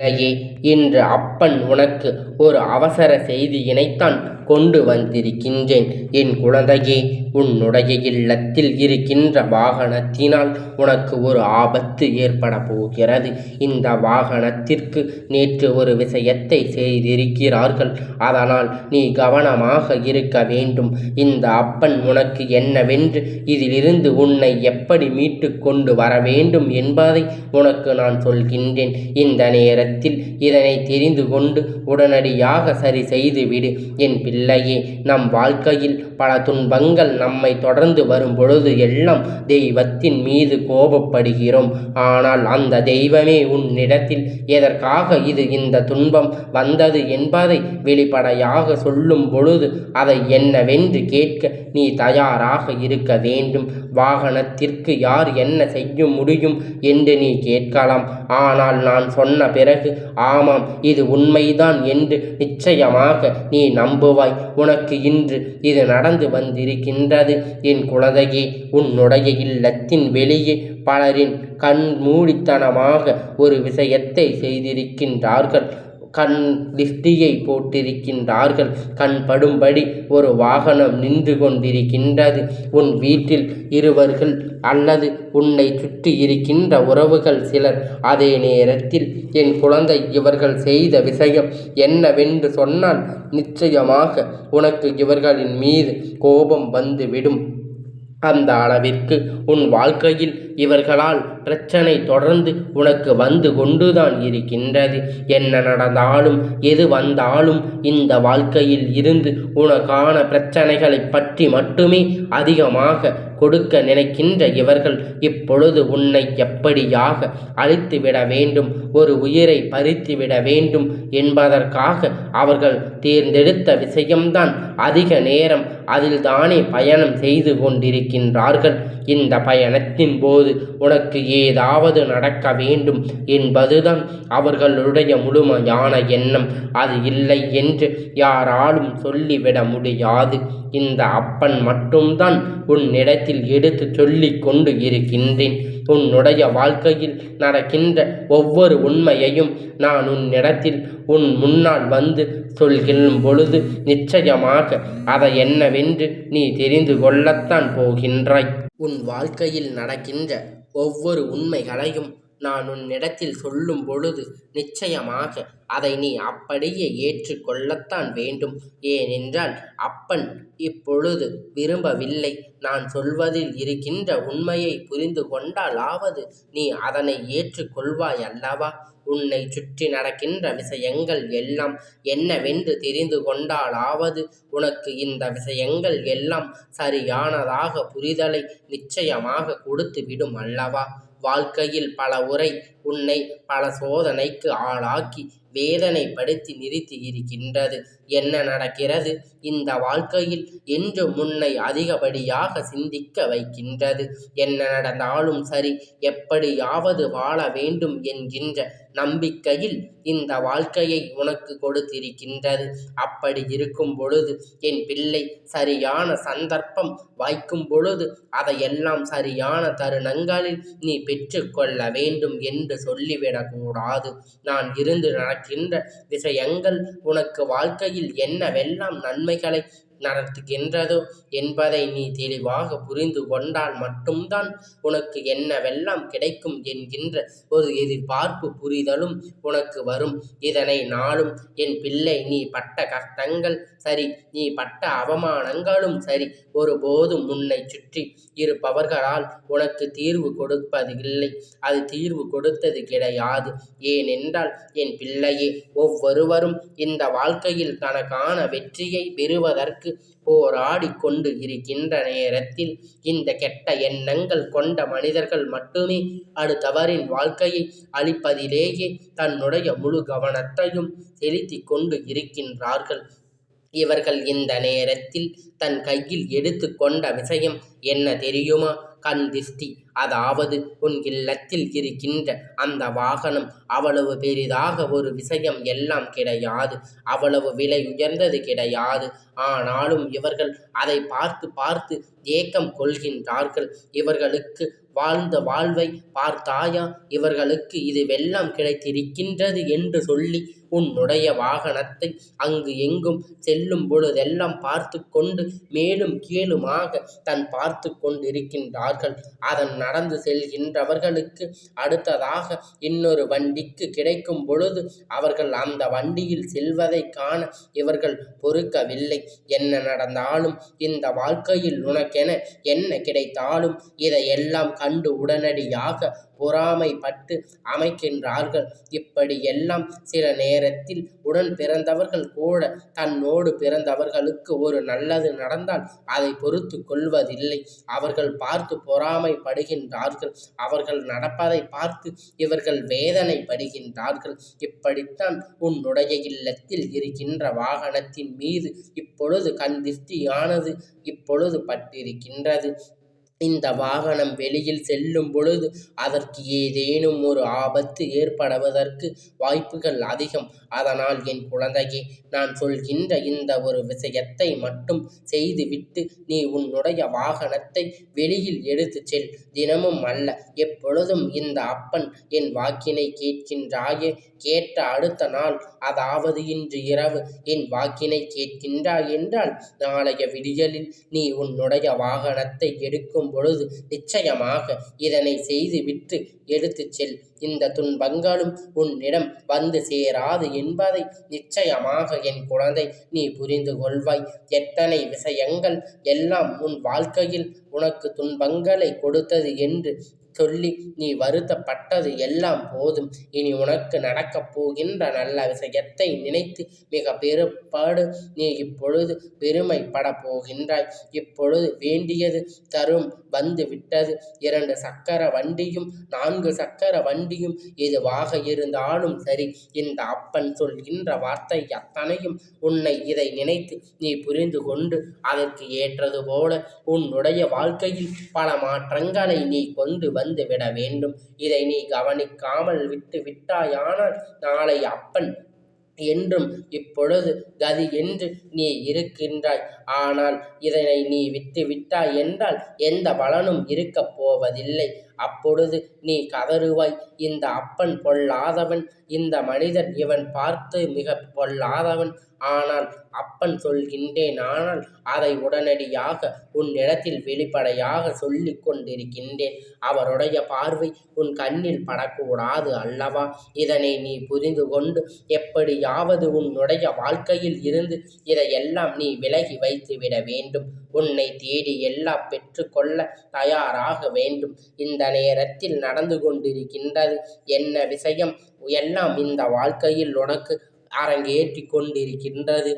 இல்லையே இன்று அப்பன் உனக்கு ஒரு அவசர செய்தியினைத்தான் கொண்டு வந்திருக்கின்றேன். என் குழந்தையே உன்னுடைய இல்லத்தில் இருக்கின்ற வாகனத்தினால் உனக்கு ஒரு ஆபத்து ஏற்பட போகிறது. இந்த வாகனத்திற்கு நேற்று ஒரு விஷயத்தை செய்திருக்கிறார்கள். அதனால் நீ கவனமாக இருக்க வேண்டும். இந்த அப்பன் உனக்கு என்னவென்று இதிலிருந்து உன்னை எப்படி மீட்டு கொண்டு வர வேண்டும் என்பதை உனக்கு நான் சொல்கின்றேன். இந்த நேரத்தில் இதனை தெரிந்து கொண்டு உடனடியாக சரி செய்துவிடு என் பிள்ளையே நம் வாழ்க்கையில் பல துன்பங்கள் நம்மை தொடர்ந்து வரும் பொழுது எல்லாம் தெய்வத்தின் மீது கோபப்படுகிறோம். ஆனால் அந்த தெய்வமே உன்னிடத்தில் எதற்காக இது இந்த துன்பம் வந்தது என்பதை வெளிப்படையாக சொல்லும் பொழுது அதை என்னவென்று கேட்க நீ தயாராக இருக்க வேண்டும். வாகனத்திற்கு யார் என்ன செய்ய முடியும் என்று நீ கேட்கலாம். ஆனால் நான் சொன்ன பிறகு ஆமாம் இது உண்மைதான் என்று நிச்சயமாக நீ நம்புவாய். உனக்கு இன்று இது நடந்து வந்திருக்கின்றது. என் குழந்தையே உன்னுடைய இல்லத்தின் வெளியே பலரின் கண் மூடித்தனமாக ஒரு விஷயத்தை செய்திருக்கின்றார்கள். கண் திஷ்டியை போட்டிருக்கின்றார்கள். கண் படும்படி ஒரு வாகனம் நின்று கொண்டிருக்கின்றது. உன் வீட்டில் இருவர்கள் அல்லது உன்னை சுற்றி இருக்கின்ற உறவுகள் சிலர். அதே நேரத்தில் என் குழந்தை இவர்கள் செய்த விஷயம் என்னவென்று சொன்னால் நிச்சயமாக உனக்கு இவர்களின் மீது கோபம் வந்துவிடும். அந்த அளவிற்கு உன் வாழ்க்கையில் இவர்களால் பிரச்சனை தொடர்ந்து உனக்கு வந்து கொண்டுதான் இருக்கின்றது. என்ன நடந்தாலும் எது வந்தாலும் இந்த வாழ்க்கையில் இருந்து உனக்கான பிரச்சனைகளை பற்றி மட்டுமே அதிகமாக கொடுக்க நினைக்கின்ற இவர்கள் இப்பொழுது உன்னை எப்படியாக அழித்துவிட வேண்டும் ஒரு உயிரை பறித்துவிட வேண்டும் என்பதற்காக அவர்கள் தேர்ந்தெடுத்த விஷயம்தான் அதிக நேரம் அதில் தானே பயணம் செய்து கொண்டிருக்கின்றார்கள். இந்த பயணத்தின் போது உனக்கு ஏதாவது நடக்க வேண்டும் என்பதுதான் அவர்களுடைய முழுமையான எண்ணம். அது இல்லை என்று யாராலும் சொல்லிவிட முடியாது. இந்த அப்பன் மட்டும்தான் உன்னிடத்தில் எடுத்து சொல்லிக் கொண்டு இருக்கின்றேன். உன்னுடைய வாழ்க்கையில் நடக்கின்ற ஒவ்வொரு உண்மையையும் நான் உன்னிடத்தில் உன் முன்னால் வந்து சொல்கின்ற பொழுது நிச்சயமாக அதை என்னவென்று நீ தெரிந்து கொள்ளத்தான் போகின்றாய். உன் வாழ்க்கையில் நடக்கின்ற ஒவ்வொரு உண்மைகளையும் நான் உன்னிடத்தில் சொல்லும் பொழுது நிச்சயமாக அதை நீ அப்படியே ஏற்றுக்கொள்ளத்தான் வேண்டும். ஏனென்றால் அப்பன் இப்பொழுது விரும்பவில்லை. நான் சொல்வதில் இருக்கின்ற உண்மையை புரிந்து கொண்டாலாவது நீ அதனை ஏற்றுக்கொள்வாய் அல்லவா? உன்னை சுற்றி நடக்கின்ற விஷயங்கள் எல்லாம் என்னவென்று தெரிந்து கொண்டாலாவது உனக்கு இந்த விஷயங்கள் எல்லாம் சரியானதாக புரிதலை நிச்சயமாக கொடுத்துவிடும் அல்லவா? வாழ்க்கையில் பல உரை உன்னை பல சோதனைக்கு ஆளாக்கி வேதனைப்படுத்தி நிறுத்தி இருக்கின்றது. என்ன நடக்கிறது? இந்த வாழ்க்கையில் என்று முன்னை அதிகப்படியாக சிந்திக்க வைக்கின்றது. என்ன நடந்தாலும் சரி எப்படியாவது வாழ வேண்டும் என்கின்ற நம்பிக்கையில் இந்த வாழ்க்கையை உனக்கு கொடுத்திருக்கின்றது. அப்படி இருக்கும் பொழுது என் பிள்ளை சரியான சந்தர்ப்பம் வாய்க்கும் பொழுது அதையெல்லாம் சரியான தருணங்களில் நீ பெற்றுக்கொள்ள வேண்டும் என்று சொல்லிவிடக்கூடாது நான் இருந்து நடக்கின்ற விஷயங்கள் உனக்கு வாழ்க்கையில் என்னவெல்லாம் நன்மைகளை நடத்துகின்றதோ என்பதை நீ தெளிவாக புரிந்து கொண்டால் மட்டும்தான் உனக்கு என்னவெல்லாம் கிடைக்கும் என்கின்ற ஒரு எதிர்பார்ப்பு புரிதலும் உனக்கு வரும். இதனை நாளும் என் பிள்ளை நீ பட்ட கஷ்டங்கள் சரி நீ பட்ட அவமானங்களும் சரி ஒருபோதும் உன்னை சுற்றி இருப்பவர்களால் உனக்கு தீர்வு கொடுப்பது இல்லை. அது தீர்வு கொடுத்தது கிடையாது. ஏனென்றால் என் பிள்ளையே ஒவ்வொருவரும் இந்த வாழ்க்கையில் தனக்கான வெற்றியை பெறுவதற்கு போராடி கொண்டு இருக்கின்ற நேரத்தில் இந்த கெட்ட எண்ணங்கள் கொண்ட மனிதர்கள் மட்டுமே அடுத்தவரின் வாழ்க்கையை அழிப்பதிலேயே தன்னுடைய முழு கவனத்தையும் செலுத்தி கொண்டு இருக்கின்றார்கள். இவர்கள் இந்த நேரத்தில் தன் கையில் எடுத்து கொண்ட விஷயம் என்ன தெரியுமா? கந்திஷ்டி அதாவது உன் இல்லத்தில் இருக்கின்ற அந்த வாகனம் அவ்வளவு பெரிதாக ஒரு விஷயம் எல்லாம் கிடையாது. அவ்வளவு விலை உயர்ந்தது கிடையாது. ஆனாலும் இவர்கள் அதை பார்த்து பார்த்து ஏக்கம் கொள்கின்றார்கள். இவர்களுக்கு வாழ்ந்த வாழ்வை பார்த்தாயா? இவர்களுக்கு இதுவெல்லாம் கிடைத்திருக்கின்றது என்று சொல்லி உன்னுடைய வாகனத்தை அங்கு எங்கும் செல்லும் பொழுதெல்லாம் பார்த்து கொண்டு மேலும் கீழுமாக தன் பார்த்து கொண்டிருக்கின்றார்கள். அதன் நடந்து செல்கின்றவர்களுக்கு அடுத்ததாக இன்னொரு வண்டிக்கு கிடைக்கும் பொழுது அவர்கள் அந்த வண்டியில் செல்வதை காண இவர்கள் பொறுக்கவில்லை. என்ன நடந்தாலும் இந்த வாழ்க்கையில் உனக்கென என்ன கிடைத்தாலும் இதையெல்லாம் கண்டு உடனடியாக பொறாமைப்பட்டு அமைக்கின்றார்கள். இப்படி எல்லாம் சில நேரத்தில் உடன் பிறந்தவர்கள் கூட தன்னோடு பிறந்தவர்களுக்கு ஒரு நல்லது நடந்தால் அதை பொறுத்து கொள்வதில்லை. அவர்கள் பார்த்து பொறாமைப்படுகின்றார்கள். அவர்கள் நடப்பதை பார்த்து இவர்கள் வேதனைப்படுகின்றார்கள். இப்படித்தான் உன்னுடைய இல்லத்தில் இருக்கின்ற வாகனத்தின் மீது இப்பொழுது கண் திருஷ்டியானது இப்பொழுது பட்டிருக்கின்றது. இந்த வாகனம் வெளியில் செல்லும் பொழுது அதற்கு ஏதேனும் ஒரு ஆபத்து ஏற்படுவதற்கு வாய்ப்புகள் அதிகம். அதனால் என் குழந்தையே நான் சொல்கின்ற இந்த ஒரு விஷயத்தை மட்டும் செய்துவிட்டு நீ உன்னுடைய வாகனத்தை வெளியில் எடுத்து செல். தினமும் அல்ல எப்பொழுதும் இந்த அப்பன் என் வாக்கினை கேட்கின்றாயே கேட்ட அடுத்த நாள் அதாவது இன்று இரவு என் வாக்கினை கேட்கின்றாய் என்றால் நாளைய விடியலில் நீ உன்னுடைய வாகனத்தை எடுக்கும் பொழுது நிச்சயமாக இதனை செய்துவிட்டு எடுத்து செல். இந்த துன்பங்களும் உன்னிடம் வந்து சேராது என்பதை நிச்சயமாக என் குழந்தை நீ புரிந்து கொள்வாய். எத்தனை விஷயங்கள் எல்லாம் உன் வாழ்க்கையில் உனக்கு துன்பங்களை கொடுத்தது என்று சொல்லி நீ வருத்தப்பட்டது எல்லாம் போதும். இனி உனக்கு நடக்கப் போகின்ற நல்ல விஷயத்தை நினைத்து மிக பெருப்பாடு. நீ இப்பொழுது பெருமைப்பட போகின்றாய். இப்பொழுது வேண்டியது தரும் வந்து விட்டது. இரண்டு சக்கர வண்டியும் நான்கு சக்கர வண்டியும் எதுவாக இருந்தாலும் சரி இந்த அப்பன் சொல்கின்ற வார்த்தை அத்தனையும் உன்னை இதை நினைத்து நீ புரிந்து கொண்டு அதற்கு ஏற்றது போல உன்னுடைய வாழ்க்கையில் பல மாற்றங்களை நீ கொண்டு வந்து விட வேண்டும். இதை நீ கவனிக்காமல் விட்டு விட்டாயானால் நாளை அப்பன் என்றும் இப்பொழுது கதி என்று நீ இருக்கின்றாய். ஆனால் இதனை நீ விட்டு விட்டாய் என்றால் எந்த பலனும் இருக்கப் போவதில்லை. அப்பொழுது நீ கதறுவாய். இந்த அப்பன் பொல்லாதவன் இந்த மனிதன் இவன் பார்த்து மிக பொல்லாதவன். ஆனால் அப்பன் சொல்கின்றேன் ஆனால் அதை உடனடியாக உன்னிடத்தில் வெளிப்படையாக சொல்லி கொண்டிருக்கின்றேன். அவருடைய பார்வை உன் கண்ணில் படக்கூடாது அல்லவா? இதனை நீ புரிந்து கொண்டு எப்படியாவது உன்னுடைய வாழ்க்கையில் இருந்து இதையெல்லாம் நீ விலகி வை வைத்துவிட வேண்டும். உன்னை தேடி எல்லாம் பெற்றுக்கொள்ள தயாராக வேண்டும். இந்த நேரத்தில் நடந்து கொண்டிருக்கின்றது என்ன விஷயம்? எல்லாம் இந்த வாழ்க்கையில் உனக்கு அரங்கேற்றி கொண்டிருக்கின்றது.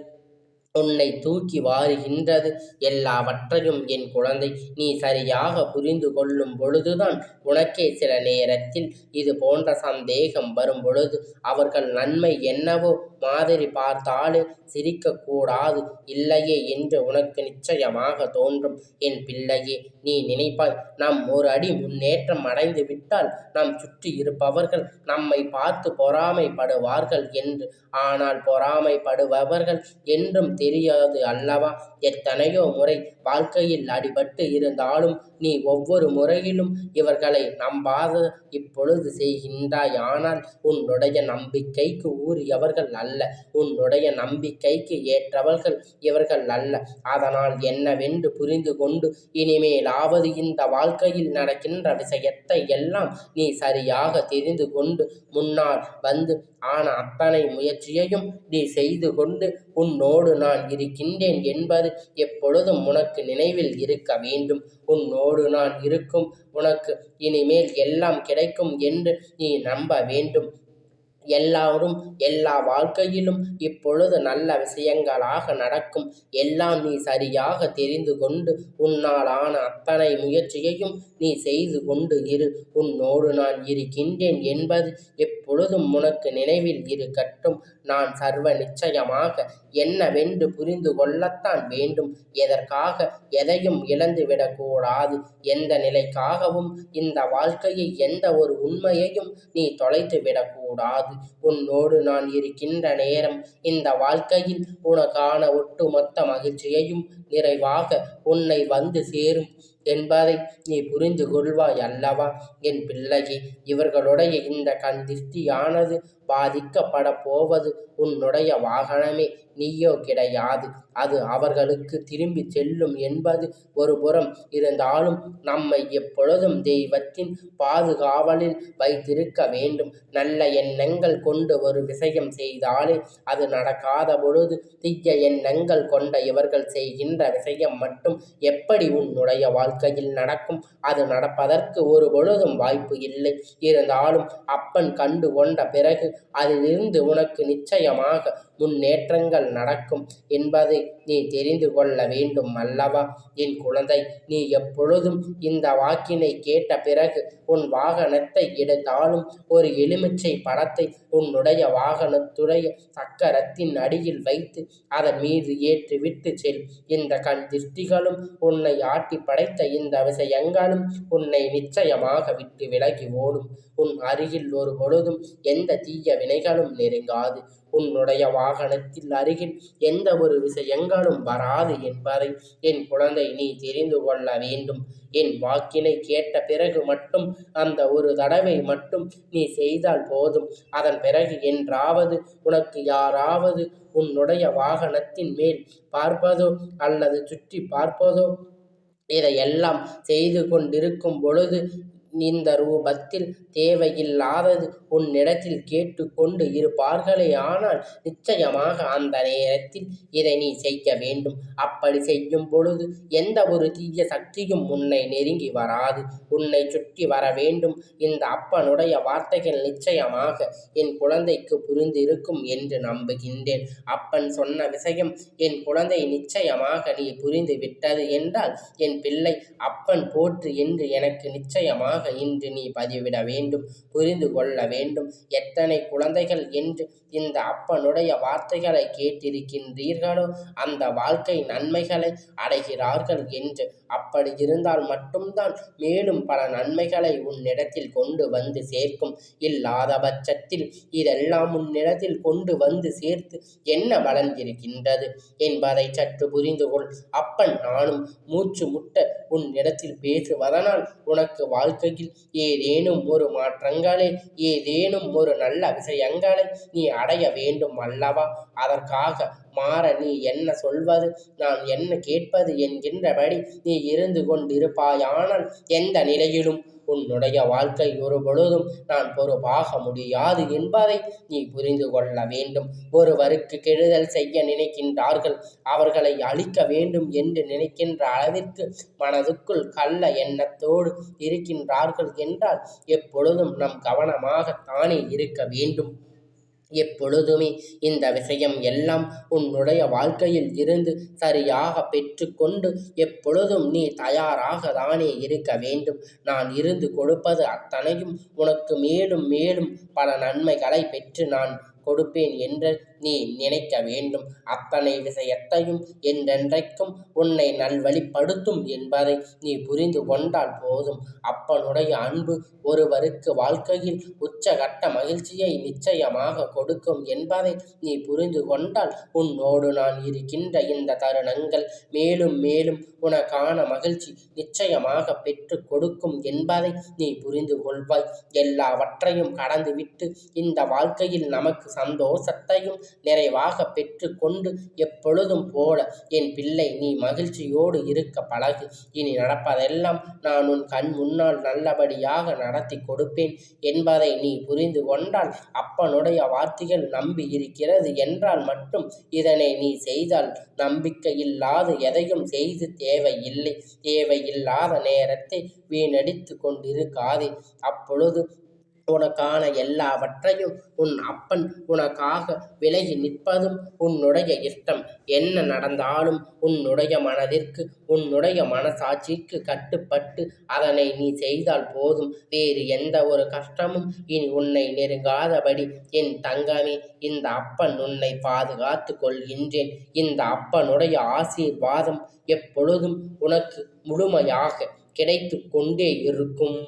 உன்னை தூக்கி வாருகின்றது எல்லாவற்றையும் என் குழந்தை. நீ சரியாக புரிந்து கொள்ளும் பொழுதுதான் உனக்கே சில நேரத்தில் இது போன்ற சந்தேகம் வரும் பொழுது அவர்கள் நன்மை என்னவோ மாதிரி பார்த்தாலே சிரிக்கக்கூடாது இல்லையே என்று உனக்கு நிச்சயமாக தோன்றும். என் பிள்ளையே நீ நினைப்பாய் நாம் ஒரு அடி முன்னேற்றம் அடைந்து விட்டால் நாம் சுற்றி இருப்பவர்கள் நம்மை பார்த்து பொறாமைப்படுவார்கள் என்று. ஆனால் பொறாமைப்படுபவர்கள் என்றும் தெரியாது அல்லவா? எத்தனையோ முறை வாழ்க்கையில் அடிபட்டு இருந்தாலும் நீ ஒவ்வொரு முறையிலும் இவர்களை நம்பாத. இப்பொழுது செய்கின்றாய். ஆனால் உன்னுடைய நம்பிக்கைக்கு ஊறியவர்கள் அல்ல. உன்னுடைய நம்பிக்கைக்கு ஏற்றவர்கள் இவர்கள் அல்ல. அதனால் என்னவென்று புரிந்து கொண்டு இனிமேலாவது இந்த வாழ்க்கையில் நடக்கின்ற விஷயத்தை எல்லாம் நீ சரியாக தெரிந்து கொண்டு முன்னால் வந்து ஆன அத்தனை முயற்சியையும் நீ செய்து கொண்டு உன்னோடு நான் இருக்கின்றேன் என்பது எப்பொழுதும் உனக்கு நினைவில் இருக்க வேண்டும். உன்னோடு நான் இருக்கும். உனக்கு இனிமேல் எல்லாம் கிடைக்கும் என்று நீ நம்ப வேண்டும். எல்லாரும் எல்லா வாழ்க்கையிலும் இப்பொழுது நல்ல விஷயங்களாக நடக்கும். எல்லாம் நீ சரியாக தெரிந்து கொண்டு உன்னாலான அத்தனை முயற்சியையும் நீ செய்து கொண்டு இரு. உன்னோடு நான் இருக்கின்றேன் என்பது எப்பொழுதும் உனக்கு நினைவில் இருக்கட்டும் நான் சர்வ நிச்சயமாக என்னவென்று புரிந்து கொள்ளத்தான் வேண்டும். எதற்காக எதையும் இழந்துவிடக்கூடாது எந்த நிலைக்காகவும் இந்த வாழ்க்கையை எந்த ஒரு உண்மையையும் நீ தொலைத்து விடக்கூடாது உன்னோடு நான் இருக்கின்ற நேரம் இந்த வாழ்க்கையில் உனக்கான ஒட்டுமொத்த மகிழ்ச்சியையும் நிறைவாக உன்னை வந்து சேரும். என்பதை நீ புரிந்து கொள்வாய் அல்லவா என் பிள்ளையே இவர்களுடைய இந்த கண் திருஷ்டியானது போவது உன்னுடைய வாகனமே. நீயோ கிடையாது. அது அவர்களுக்கு திரும்பி செல்லும் என்பது ஒரு புறம். இருந்தாலும் நம்மை எப்பொழுதும் தெய்வத்தின் பாதுகாவலில் வைத்திருக்க வேண்டும். நல்ல எண்ணங்கள் கொண்டு ஒரு விஷயம் செய்தாலே அது நடக்காத பொழுது தீய எண்ணங்கள் கொண்ட இவர்கள் செய்கின்ற விஷயம் மட்டும் எப்படி உன்னுடைய வாழ்க்கையில் நடக்கும்? அது நடப்பதற்கு ஒரு பொழுதும் வாய்ப்பு இல்லை. இருந்தாலும் அப்பன் கண்டு கொண்ட பிறகு அதிலிருந்து உனக்கு நிச்சயமாக முன்னேற்றங்கள் நடக்கும் என்பதை நீ தெரிந்து கொள்ள வேண்டும் அல்லவா? என் குழந்தை நீ எப்பொழுதும் இந்த வாக்கினை கேட்ட பிறகு உன் வாகனத்தை எடுத்தாலும் ஒரு எலுமிச்சை படத்தை உன்னுடைய வாகனத்துடைய சக்கரத்தின் அடியில் வைத்து அதன் மீது ஏற்றிவிட்டு செல். இந்த கண் திருஷ்டிகளும் உன்னை ஆட்டி படைத்த இந்த விஷயங்களும் உன்னை நிச்சயமாக விட்டு விலகி ஓடும். உன் அருகில் ஒரு பொழுதும் எந்த தீய வினைகளும் நெருங்காது. உன்னுடைய வாகனத்தில் அருகில் எந்த ஒரு விஷயங்களும் வராது என்பதை என் குழந்தை நீ தெரிந்து கொள்ள வேண்டும். என் வாக்கினை கேட்ட பிறகு மட்டும் அந்த ஒரு தடவை மட்டும் நீ செய்தால் போதும். அதன் பிறகு என்றாவது உனக்கு யாராவது உன்னுடைய வாகனத்தின் மேல் பார்ப்பதோ அல்லது சுற்றி பார்ப்பதோ இதையெல்லாம் செய்து கொண்டிருக்கும் பொழுது இந்த ரூபத்தில் தேவையில்லாதது உன்னிடத்தில் கேட்டுக்கொண்டு இருப்பார்களே. ஆனால் நிச்சயமாக அந்த நேரத்தில் இதை நீ செய்ய வேண்டும். அப்படி செய்யும் பொழுது எந்த ஒரு தீய சக்தியும் உன்னை நெருங்கி வராது. உன்னை சுற்றி வர வேண்டும். இந்த அப்பனுடைய வார்த்தைகள் நிச்சயமாக என் குழந்தைக்கு புரிந்திருக்கும் என்று நம்புகின்றேன். அப்பன் சொன்ன விஷயம் என் குழந்தை நிச்சயமாக நீ புரிந்து விட்டது என்றால் என் பிள்ளை அப்பன் போற்று என்று எனக்கு நிச்சயமாக இன்று நீ பதிவிட வேண்டும் புரிந்து கொள்ள வேண்டும். எத்தனை குழந்தைகள் என்று இந்த அப்பனுடைய வார்த்தைகளை கேட்டிருக்கின்றீர்களோ அந்த வாழ்க்கை நன்மைகளை அடைகிறார்கள் என்று. அப்படி இருந்தால் மட்டும்தான் மேலும் பல நன்மைகளை உன்னிடத்தில் கொண்டு வந்து சேர்க்கும். இல்லாத பட்சத்தில் இதெல்லாம் உன்னிடத்தில் கொண்டு வந்து சேர்த்து என்ன பலன் இருக்கின்றது என்பதை சற்று புரிந்து கொள். அப்பன் நானும் மூச்சு முட்ட உன்னிடத்தில் பேசுவதனால் உனக்கு வாழ்க்கை வாழ்க்கையில் ஏதேனும் ஒரு மாற்றங்களை ஏதேனும் ஒரு நல்ல விஷயங்களை நீ அடைய வேண்டும் அல்லவா? அதற்காக மாற நீ என்ன சொல்வது? நான் என்ன கேட்பது என்கின்றபடி நீ இருந்து கொண்டிருப்பாயானால் எந்த நிலையிலும் உன்னுடைய வாழ்க்கை ஒரு பொழுதும் நான் பொறுப்பாக முடியாது என்பதை நீ புரிந்து கொள்ள வேண்டும். ஒருவருக்கு கெடுதல் செய்ய நினைக்கின்றார்கள் அவர்களை அழிக்க வேண்டும் என்று நினைக்கின்ற அளவிற்கு மனதுக்குள் கள்ள எண்ணத்தோடு இருக்கின்றார்கள் என்றால் எப்பொழுதும் நம் கவனமாகத்தானே இருக்க வேண்டும். எப்பொழுதுமே இந்த விஷயம் எல்லாம் உன்னுடைய வாழ்க்கையில் இருந்து சரியாக பெற்றுக்கொண்டு எப்பொழுதும் நீ தயாராக தானே இருக்க வேண்டும். நான் இருந்து கொடுப்பது அத்தனையும் உனக்கு மேலும் மேலும் பல நன்மைகளை பெற்று நான் கொடுப்பேன் என்று நீ நினைக்க வேண்டும். அத்தனை விஷயத்தையும் என்றென்றைக்கும் உன்னை நல்வழிப்படுத்தும் என்பதை நீ புரிந்து கொண்டால் போதும். அப்பனுடைய அன்பு ஒருவருக்கு வாழ்க்கையில் உச்சகட்ட மகிழ்ச்சியை நிச்சயமாக கொடுக்கும் என்பதை நீ புரிந்து கொண்டால் உன்னோடு நான் இருக்கின்ற இந்த தருணங்கள் மேலும் மேலும் உனக்கான மகிழ்ச்சி நிச்சயமாக பெற்று கொடுக்கும் என்பதை நீ புரிந்து கொள்வாய். எல்லாவற்றையும் கடந்துவிட்டு இந்த வாழ்க்கையில் நமக்கு சந்தோஷத்தையும் நிறைவாக பெற்று கொண்டு எப்பொழுதும் போல என் பிள்ளை நீ மகிழ்ச்சியோடு இருக்க பழகு. இனி நடப்பதெல்லாம் நான் உன் கண் முன்னால் நல்லபடியாக நடத்தி கொடுப்பேன் என்பதை நீ புரிந்து கொண்டால் அப்பனுடைய வார்த்தைகள் நம்பி இருக்கிறது என்றால் மட்டும் இதனை நீ செய்தால் நம்பிக்கை இல்லாது எதையும் செய்து தேவையில்லை. தேவையில்லாத நேரத்தை வீணடித்து கொண்டிருக்காதே. அப்பொழுது உனக்கான எல்லாவற்றையும் உன் அப்பன் உனக்காக விலகி நிற்பதும் உன்னுடைய இஷ்டம். என்ன நடந்தாலும் உன்னுடைய மனதிற்கு உன்னுடைய மனசாட்சிக்கு கட்டுப்பட்டு அதனை நீ செய்தால் போதும். வேறு எந்த ஒரு கஷ்டமும் இனி உன்னை நெருங்காதபடி. என் தங்கமே இந்த அப்பன் உன்னை பாதுகாத்து கொள்கின்றேன். இந்த அப்பனுடைய ஆசீர்வாதம் எப்பொழுதும் உனக்கு முழுமையாக கிடைத்து கொண்டே இருக்கும்.